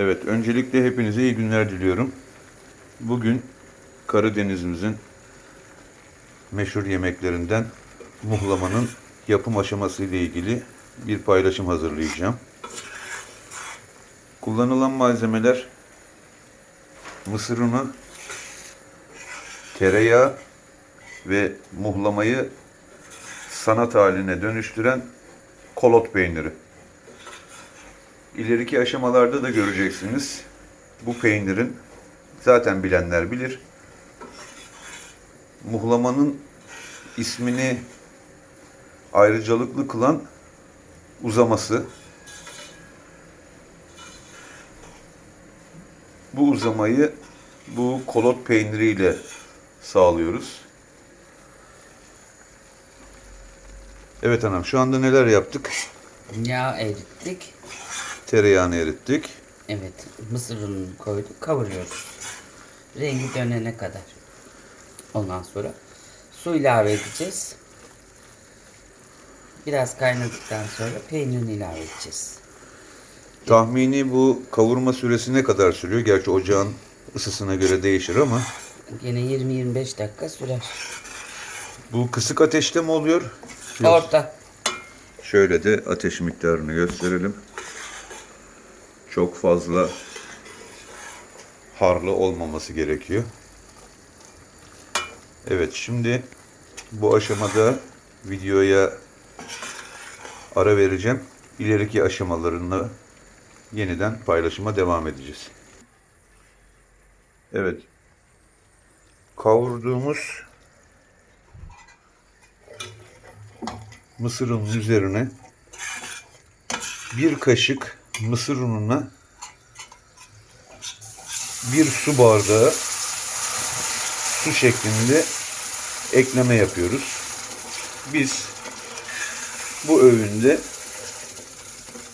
Evet, öncelikle hepinize iyi günler diliyorum. Bugün Karadenizimizin meşhur yemeklerinden muhlamanın yapım aşaması ile ilgili bir paylaşım hazırlayacağım. Kullanılan malzemeler mısır unu, tereyağı ve muhlamayı sanat haline dönüştüren kolot peyniri. İleriki aşamalarda da göreceksiniz. Bu peynirin zaten bilenler bilir. Muhlamanın ismini ayrıcalıklı kılan uzaması. Bu uzamayı bu kolot peyniriyle sağlıyoruz. Evet hanım şu anda neler yaptık? Yağ erittik. Tereyağını erittik. Evet. Mısır ununu koyduk. Kavuruyoruz. Rengi dönene kadar. Ondan sonra su ilave edeceğiz. Biraz kaynadıktan sonra peynirini ilave edeceğiz. Tahmini bu kavurma süresi ne kadar sürüyor? Gerçi ocağın ısısına göre değişir ama Gene 20-25 dakika sürer. bu kısık ateşte mi oluyor? Orta. Şöyle de ateş miktarını gösterelim. Çok fazla harlı olmaması gerekiyor. Evet şimdi bu aşamada videoya ara vereceğim. İleriki aşamalarını yeniden paylaşıma devam edeceğiz. Evet. Kavurduğumuz mısır ununun üzerine bir kaşık mısır ununa bir su bardağı su şeklinde ekleme yapıyoruz. Biz bu öğünde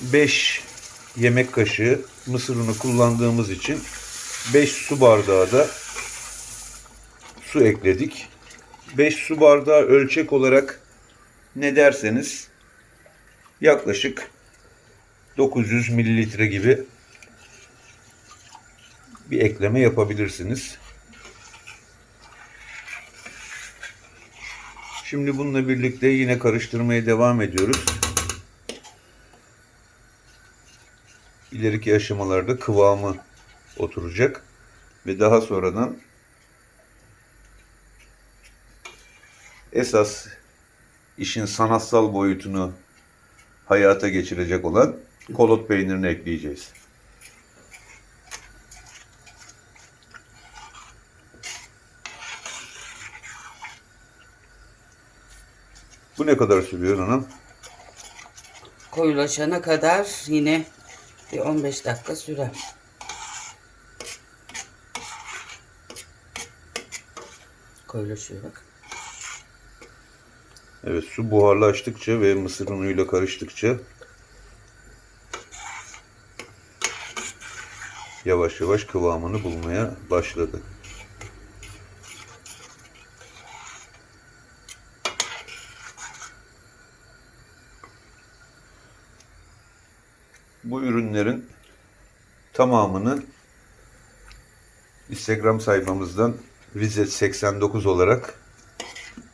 5 yemek kaşığı mısır unu kullandığımız için 5 su bardağı da su ekledik. 5 su bardağı ölçek olarak ne derseniz yaklaşık 900 mililitre gibi bir ekleme yapabilirsiniz. Şimdi bununla birlikte yine karıştırmaya devam ediyoruz. İleriki aşamalarda kıvamı oturacak ve daha sonradan esas işin sanatsal boyutunu hayata geçirecek olan kolot peynirini ekleyeceğiz. Bu ne kadar sürüyor hanım? Koyulaşana kadar yine bir 15 dakika sürer. Koyulaşıyor bak. Evet su buharlaştıkça ve mısır unuyla karıştıkça yavaş yavaş kıvamını bulmaya başladı. Bu ürünlerin tamamını Instagram sayfamızdan Vizet 89 olarak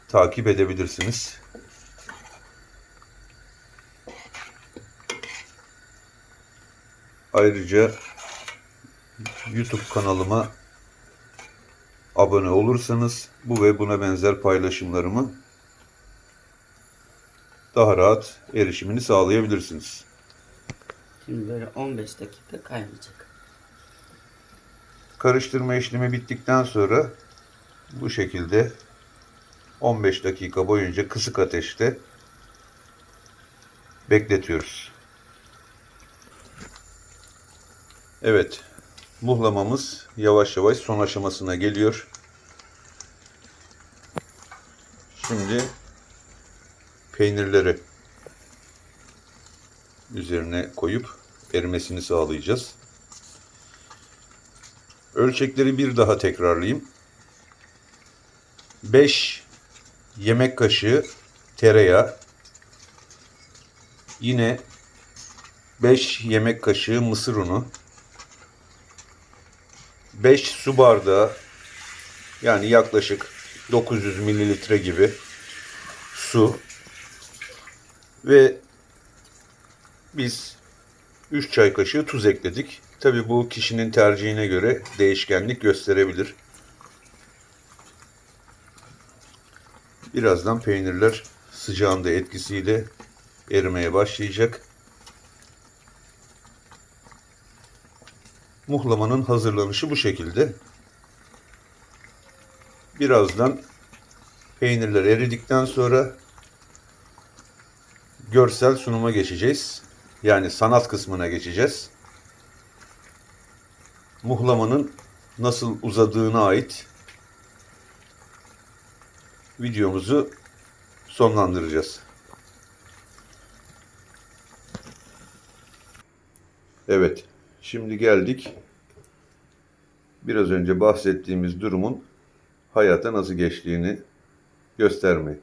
takip edebilirsiniz. Ayrıca YouTube kanalıma abone olursanız bu ve buna benzer paylaşımlarımı daha rahat erişimini sağlayabilirsiniz. Şimdi böyle 15 dakika kaynayacak. Karıştırma işlemi bittikten sonra bu şekilde 15 dakika boyunca kısık ateşte bekletiyoruz. Evet, muhlamamız yavaş yavaş son aşamasına geliyor. Şimdi peynirleri üzerine koyup erimesini sağlayacağız. Ölçekleri bir daha tekrarlayayım. 5 yemek kaşığı tereyağı. Yine 5 yemek kaşığı mısır unu. 5 su bardağı yani yaklaşık 900 mililitre gibi su ve biz 3 çay kaşığı tuz ekledik. Tabi bu kişinin tercihine göre değişkenlik gösterebilir. Birazdan peynirler sıcağında etkisiyle erimeye başlayacak. Muhlamanın hazırlanışı bu şekilde. Birazdan peynirler eridikten sonra görsel sunuma geçeceğiz. Yani sanat kısmına geçeceğiz. Muhlamanın nasıl uzadığına ait videomuzu sonlandıracağız. Evet, şimdi geldik. Biraz önce bahsettiğimiz durumun hayata nasıl geçtiğini göstermeye.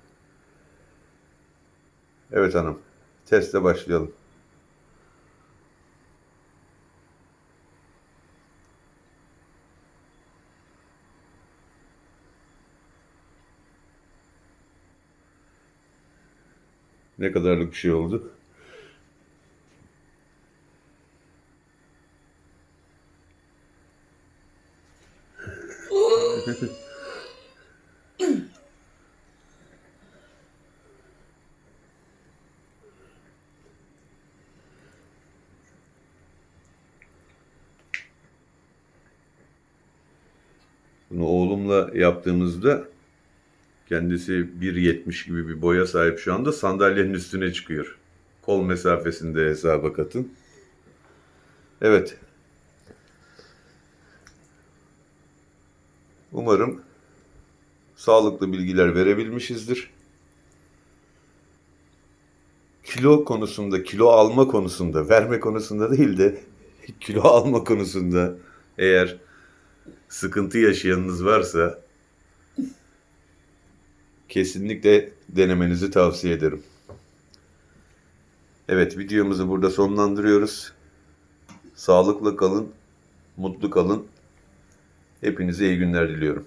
Evet hanım, teste başlayalım. Ne kadarlık bir şey oldu? Bunu oğlumla yaptığımızda kendisi 1.70 gibi bir boya sahip şu anda sandalyenin üstüne çıkıyor. Kol mesafesinde hesaba katın. Evet. Umarım sağlıklı bilgiler verebilmişizdir. Kilo konusunda, kilo alma konusunda, verme konusunda değil de kilo alma konusunda eğer sıkıntı yaşayanınız varsa kesinlikle denemenizi tavsiye ederim. Evet videomuzu burada sonlandırıyoruz. Sağlıklı kalın, mutlu kalın. Hepinize iyi günler diliyorum.